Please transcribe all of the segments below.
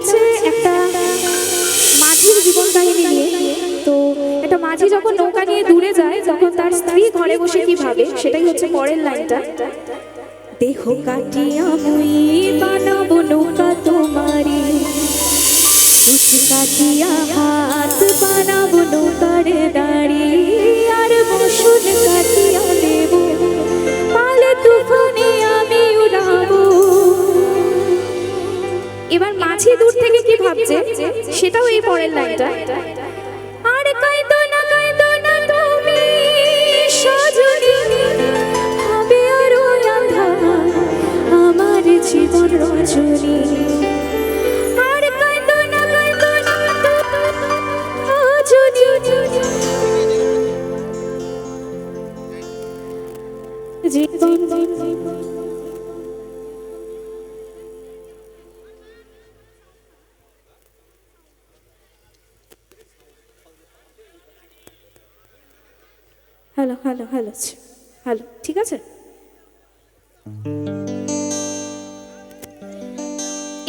হচ্ছে একটা মাঝির জীবন কাহিনী নিয়ে। তো একটা মাঝি যখন নৌকা নিয়ে দূরে যায়, তখন তার স্ত্রী ঘরে বসে কি ভাবে? সেটাই হচ্ছে পরের লাইনটা। দেহ কাটিয়া মুই বানাবো নৌকা তোমারি। কাটিয়া হাত বানাবো নৌকারে সেটাও এই পরের লাইনটা। আর কাইতো না কাইতো না তুমি, সজনী। হবে আন্ধার আমার জীবন রজনী। আর কাইতো না কাইতো না রজনী জীবন হ্যালো হ্যালো হ্যালো হ্যালো ঠিক আছে?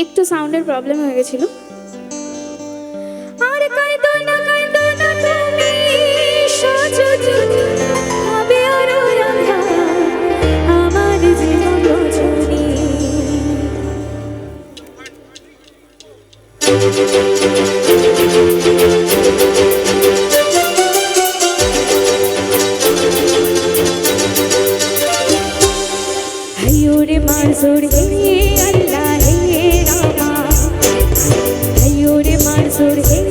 একটু সাউন্ডের প্রবলেম হয়ে গেছিল। জীবন রজনী। হইরে মারজুর হে আল্লাহ হে রামা। হইরে মারজুর হে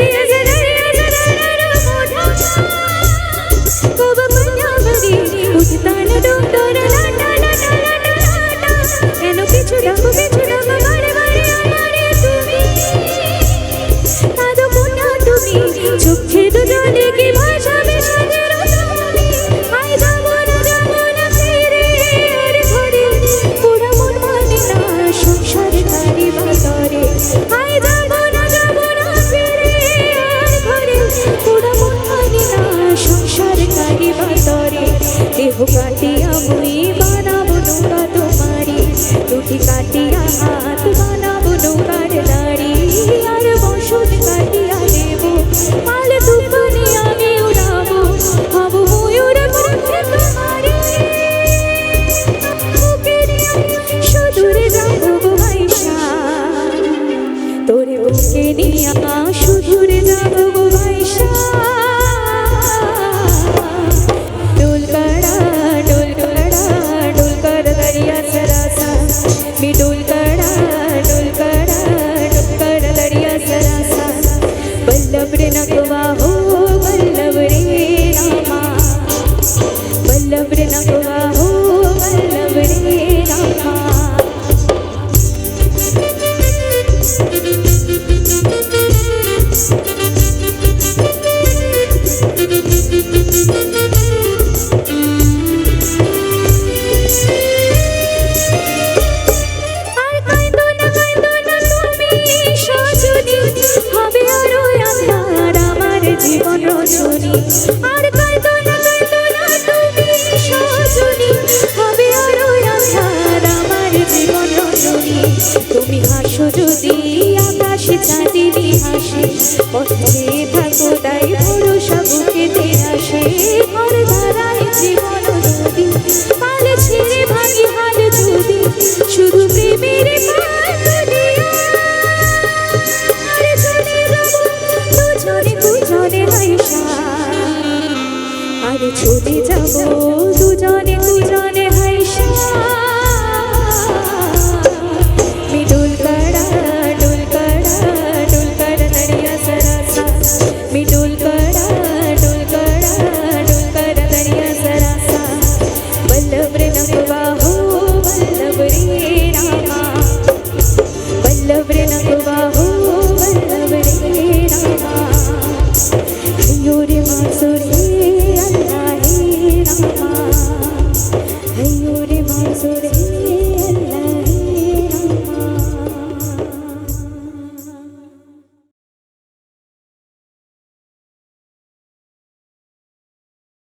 yeah. দেহ কাটিয়া মুই বানাবো নৌকা তোমারি দুটি কাটিয়া হাত বানাবো নৌকার দাড়ি। আর কাটিয়া দেব তুফানে আমি হব ময়ূর যাব বুকে নিয়ে যাব ভাইসা। তুমি হাসো যদি আকাশে চাঁদিনী হাসে পথে থাকো তাই ভরসা বুকে দিয়ে আসে ঘর ধারায় জীবন যদি, পালে ছেড়ে ভাঙি হাল যদি, শুধু প্রেমের আরে ছুটে যাব দুজনে দুজনে হাইসা वल्लभ नकुबाहु वल्लभ रे रामा